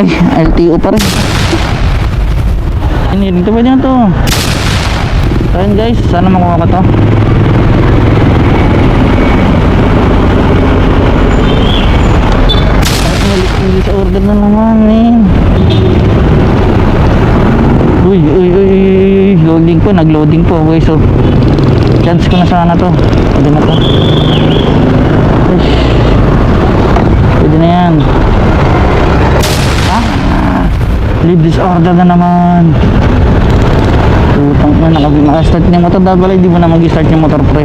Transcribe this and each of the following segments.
Ay, LTO pa rin. Ini, dito pwede to. So guys, sana makuha ko to. English order na naman eh. Uy, uy, uy, uy, loading po, nag-loading po. Okay, so chance ko na sana to. Pwede na to. Uy. Pwede na yan. Ah, lead disorder na naman. Utang na, naka-start niya motor. Pala, hindi mo na mag-start yung motor pre.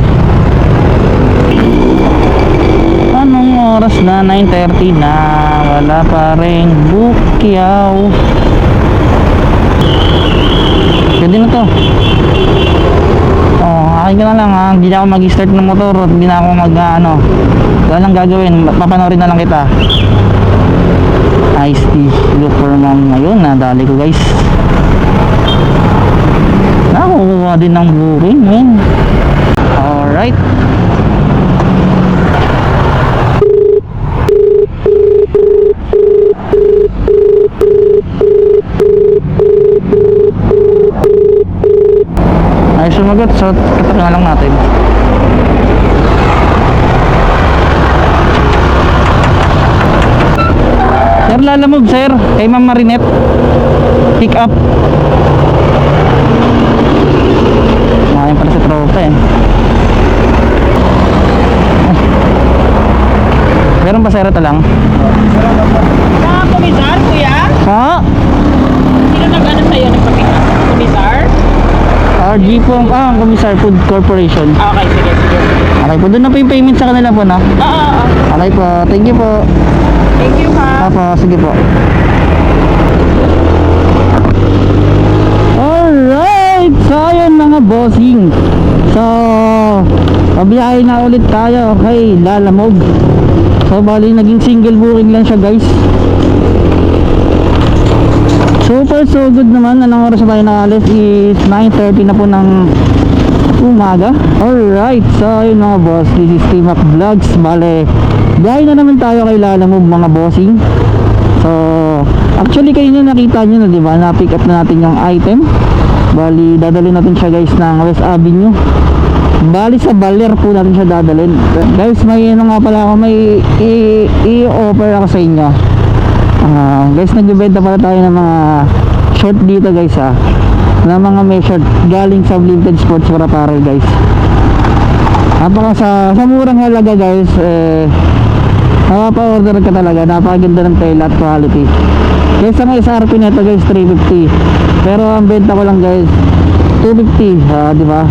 Anong oras na? 9.30 na. Wala pa rin bukyaw. Pwede na to. Oh, akin na lang ha. Hindi na ako mag-start ng motor at hindi na ako mag ano. Wala lang gagawin. Papanorin na lang kita. For mom ngayon. Nadali ko guys. Nakukuha din ng booking men. Alright. Ay sumagot so katagal lang natin Sir lalamog sir kay Ma'am Marinette Pick up Ngayon pala sa tropa eh. Meron ba sir ito lang? Ah, komisar, kuya? Ha? Sino nag-ano sa'yo? Nagpapick up? Komisar? RG po ah, Commissar Food Corporation Ah, okay, sige, sige. Okay po, doon na po yung payment sa kanila po no? Oo, oo, oo. Okay po, thank you po Thank you, ha. Apo, sige po. Alright! So, ayun mga bossing. So, pabiyahe na ulit tayo kay Lalamog. So, bali naging single booking lang siya guys. Super so good naman. Anong oras tayo nakalis is 9.30 na po ng umaga. Alright, so ayun mga boss, this is Team Up Vlogs. Bale, biyahe na naman tayo kay Lalamove mga bossing. So, actually kayo na nakita nyo na, di ba? Na-pick up na natin yung item. Bali, dadalhin natin siya guys ng West Avenue. Bali sa Baler po natin siya dadalhin. Guys, may ano nga pala ako, may i-offer ako sa inyo. Ah, guys, nagbebenta pala tayo ng mga short dito guys ah na mga may short galing sa Limited Sports para pare guys napaka sa, sa murang halaga guys eh napapa-order ka talaga. Napakaganda ng tela at quality. Guys ang SRP nito guys 350 pero ang benta ko lang guys 250 ah, di ba?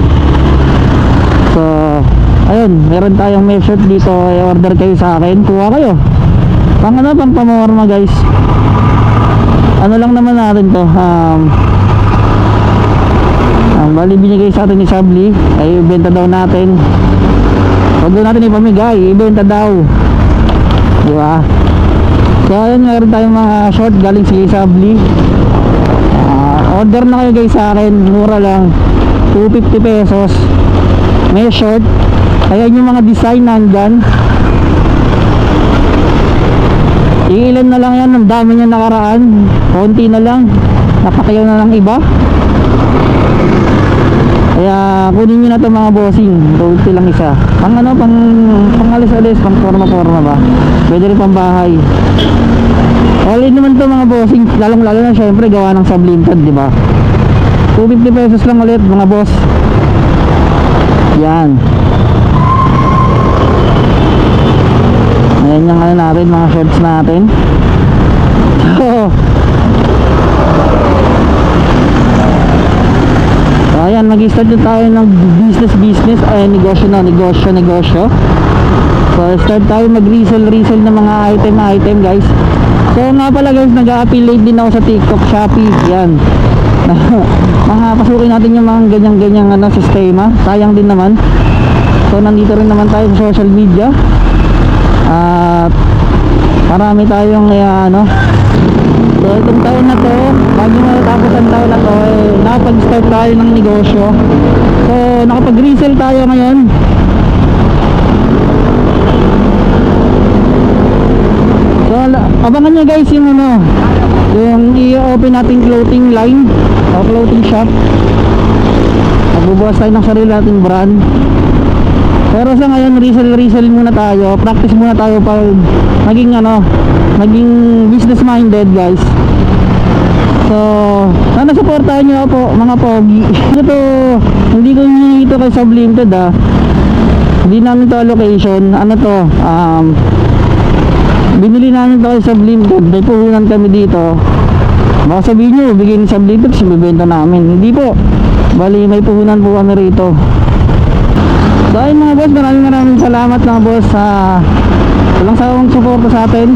So ayun meron tayong shirt dito. I-order kayo sa akin. Kuha kayo. Pang ano pang pamorma guys? Ano lang naman natin to um, ang bali binigay sa atin ni Sabli. Ay ibenta daw natin. Huwag daw natin ipamigay. Ibenta daw di ba? So ayun meron tayong mga short galing si Sabli Ah, order na kayo guys sa akin. Mura lang. 250 pesos. May short. Kaya yung mga design nandyan. Ilan na lang yan. Ang dami niya nakaraan. Konti na lang. Napakayaw na lang iba kaya kunin nyo na to mga bossing. Konti lang isa. Pang ano pang pang alis alis pang forma forma ba? Pwede rin pang bahay. All in naman to mga bossing. Lalong lalo na syempre gawa ng sublimted di ba? 250 pesos lang ulit mga boss. Yan. Ayan yung ano natin, mga shorts natin. So, so ayan, mag-start na tayo ng business business ay negosyo na, negosyo, negosyo. So, start tayo mag-resell, resell ng mga item, item guys. So, nga pala guys, nag-affiliate din ako sa TikTok, Shopee, yan. mga pasukin natin yung mga ganyan-ganyang ano, sistema. Sayang din naman. So, nandito rin naman tayo sa social media at marami tayong uh, ano so itong taon na to bago matapos ang taon na to eh, nakapag-start tayo ng negosyo so nakapag-resell tayo ngayon so abangan nyo guys yung ano, yung i-open nating clothing line o clothing shop. Magbubukas tayo ng sarili nating brand. Pero sa ngayon, resell-resell muna tayo. Practice muna tayo pag naging ano, naging business minded guys. So, sana supportahan nyo po mga pogi. Ito, hindi ko hinihingi ito kay Sublimited ah. Hindi namin to allocation. Ano to, um, binili namin to kay Sublimited. May puhunan kami dito. Baka sabihin nyo, bigyan ni Sublimited, sibibenta namin. Hindi po. Bali, may puhunan po kami rito. So ayun mga boss, maraming maraming salamat mga boss sa walang sawang suporta sa atin.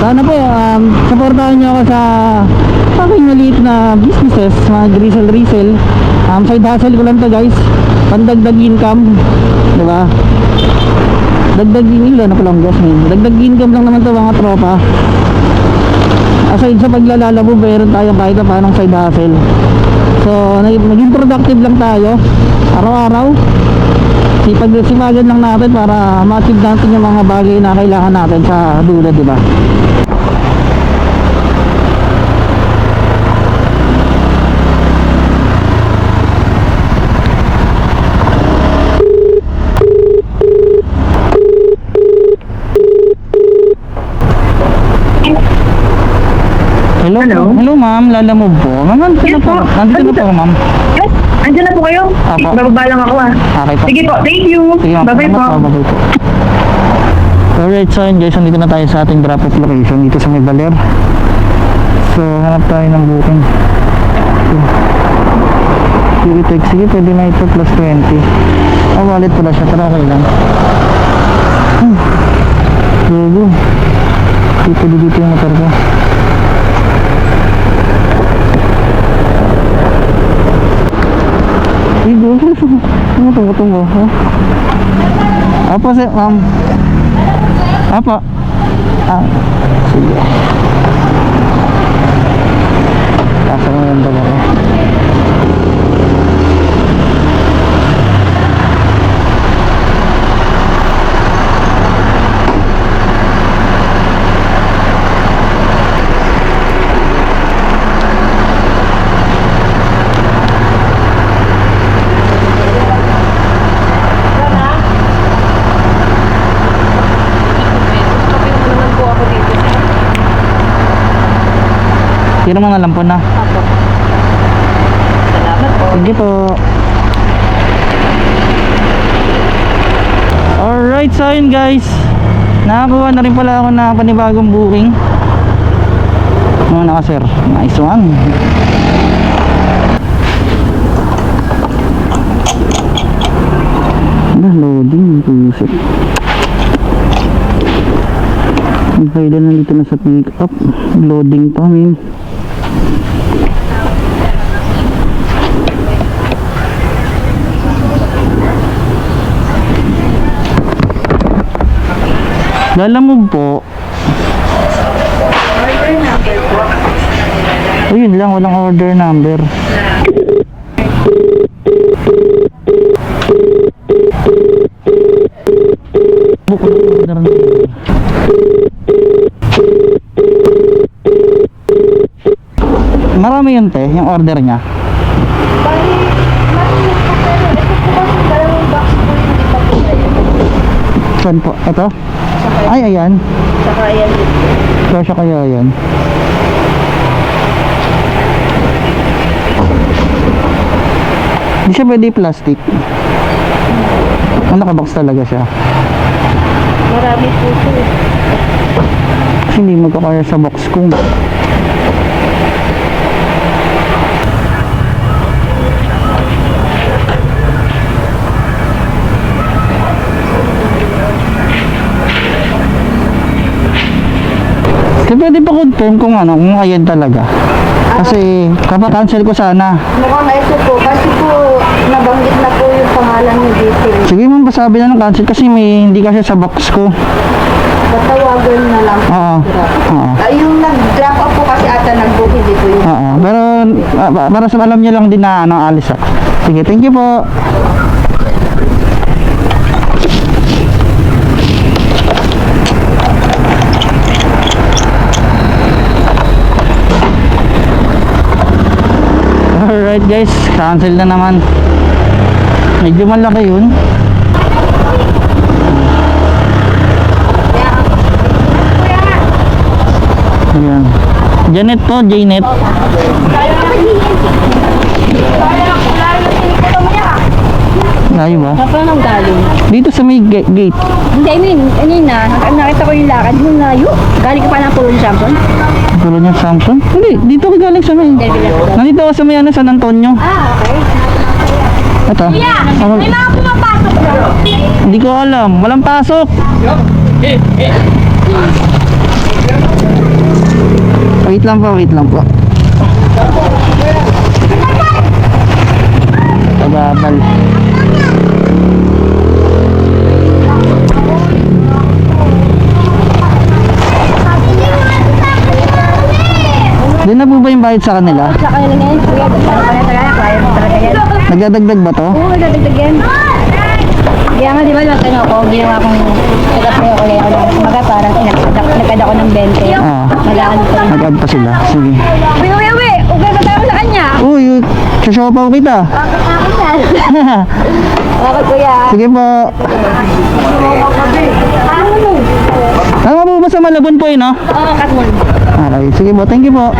Sana po, um, supportahan nyo ako sa aking maliit na businesses, mga resell resell. Um, side hustle ko lang to guys. Pandagdag income. Di ba? Dagdag ilan na palang boss ngayon. Dagdag income lang naman to mga tropa. Aside sa paglalalabo, meron tayo kahit na paanong side hustle. So, nag- naging productive lang tayo. Araw-araw sipag sipagan lang natin para ma-achieve natin yung mga bagay na kailangan natin sa dulo, di ba? Hello, Hello? Hello, ma'am. Lalamove po. Ma'am, nandito na Yes po. po. Nandito na po, ma'am. Yes, andyan na po kayo. Apo. Bababa lang ako ah. Okay po. Sige po, thank you. Sige, ma'am. Bye-bye po. Salamat Bye-bye po. Alright, so yun guys, nandito na tayo sa ating drop off location dito sa may Baler. So, hanap tayo ng booking. Sige, text. Sige, pwede na ito plus 20. Oh, wallet pala siya, pero okay lang. Hmm. Hindi pwede dito yung motor ko. Igo. Ano mo. Ha? Apa sih, ma'am? Apa? Ah, sige. Mo yung. Shopping mo naman po ako dito. Sino mga lampo na? Apo. Salamat po. Sige po. Alright, so yun guys. Nakakuha na rin pala ako na panibagong booking. Mga naka sir. Nice one. Ano, loading. Pusit. Ang kailan nandito na sa pick up. Loading pa, min. Lalamog po. Ayun lang, walang order number. Book order number. Marami yun te, yung order niya. Saan po? Ito? Ay, ayan. Saka ayan dito. Kasya kaya yan. Hindi siya pwede plastic. Ano nakabox talaga siya. Marami po siya. Kasi hindi magkakaya sa box ko. Kasi pwede pa confirm kung ano, kung ayan talaga. Kasi kapag cancel ko sana. Mukhang ito po, kasi po nabanggit na po yung pangalan niyo dito. Sige mong basabi na ng cancel kasi may hindi kasi sa box ko. Tatawagan na lang. Oo. Oo. Ay, yung nag-drop off po kasi ata nag-book, hindi po yung Oo. Pero ah, pa- para sa alam niyo lang din na ano, alis ah. Sige, thank you po. Alright guys, cancel na naman. Medyo malaki yun. Ayan. Janet po, Janet. Layo ba? Saan nang galing? Dito sa may ga- gate. Hindi, I mean, ano na, nakita ko yung lakad, yung layo. Galing ka pa ng pulo ng Tulo niya Samson? Hindi, dito ka galing sa may. Nandito ako sa may ano, San Antonio. Ah, okay. Ito. Ako, May mga pumapasok hindi ko alam. Walang pasok. Wait lang po, wait lang po. Pagabal. Doon na po ba yung bayad sa kanila? Sa kanila talaga yan. Nagdadagdag ba to? Oo, nagdadagdag yan. Kaya nga, di ba, nag ano ko, ginawa kong nag-apply ako ngayon. Maga parang nagkada ko ng 20. Ah. Magaan ko. Nag-add pa sila. Sige. Uy, uy, uy! Ugay ka tayo sa kanya! Uy, sasawapaw kita. Bakit ako yan? Bakit kuya? Sige po. Ano mo? Tama po ba sa Malabon po yun, no? Oo, cut mo. Okay, sige po. Thank you po.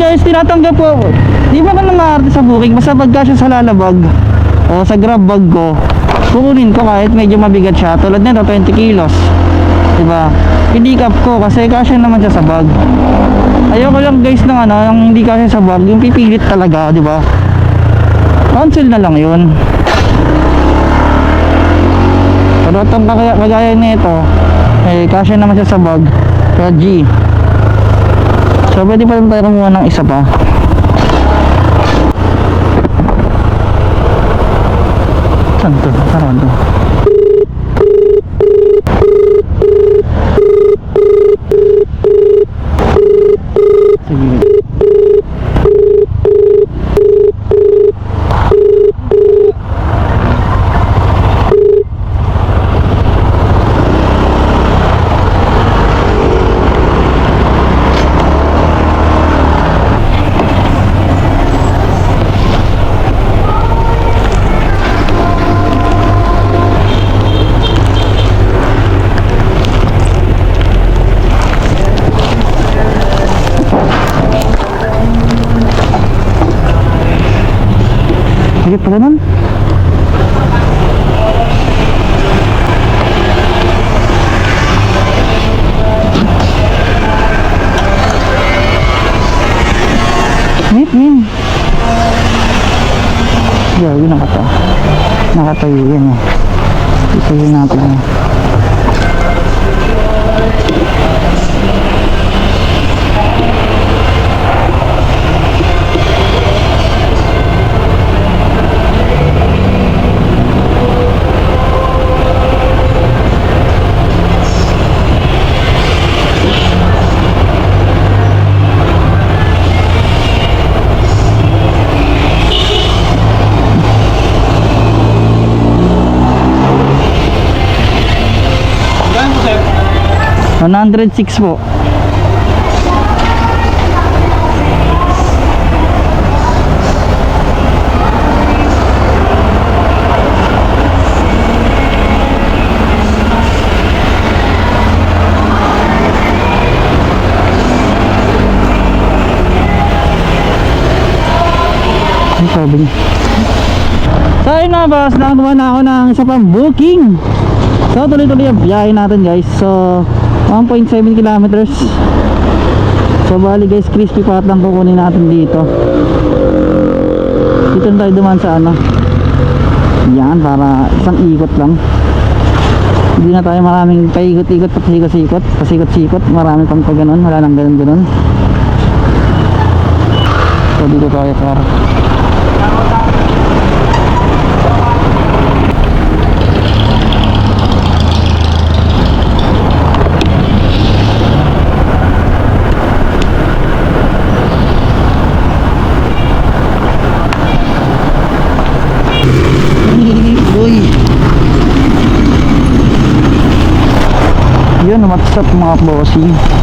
Guys, tinatanggap po. Di ba ka na sa booking? Basta pagka siya sa lalabag o sa grab bag ko, kukunin ko kahit medyo mabigat siya. Tulad nito, 20 kilos. Diba? Pinikap ko kasi kasya naman siya sa bag. Ayoko lang guys ng ano, yung hindi kasya sa bag, yung pipilit talaga, di ba? Cancel na lang yun. Pero itong kagaya, kagaya nito, eh, kasya naman siya sa bag. Kaya G. So, pwede pa rin tayo kumuha ng isa pa. Saan to? Saan? Sige. Gagi nakata. Nakatayo yan eh. Itayo natin yan. 106 po. Ang sabi niya. So ayun na boss, nakakuha na ako ng isa pang booking. So tuloy-tuloy ang biyahe natin guys. So 1.7 kilometers. So bali guys, crispy pat lang kukunin natin dito. Dito tayo duman sa ano. Yan, para isang ikot lang. Hindi na tayo maraming paikot-ikot, pasikot-sikot, pasikot-sikot. Marami pang pa ganun, wala nang ganun-ganun. So dito tayo para. Mga bossy?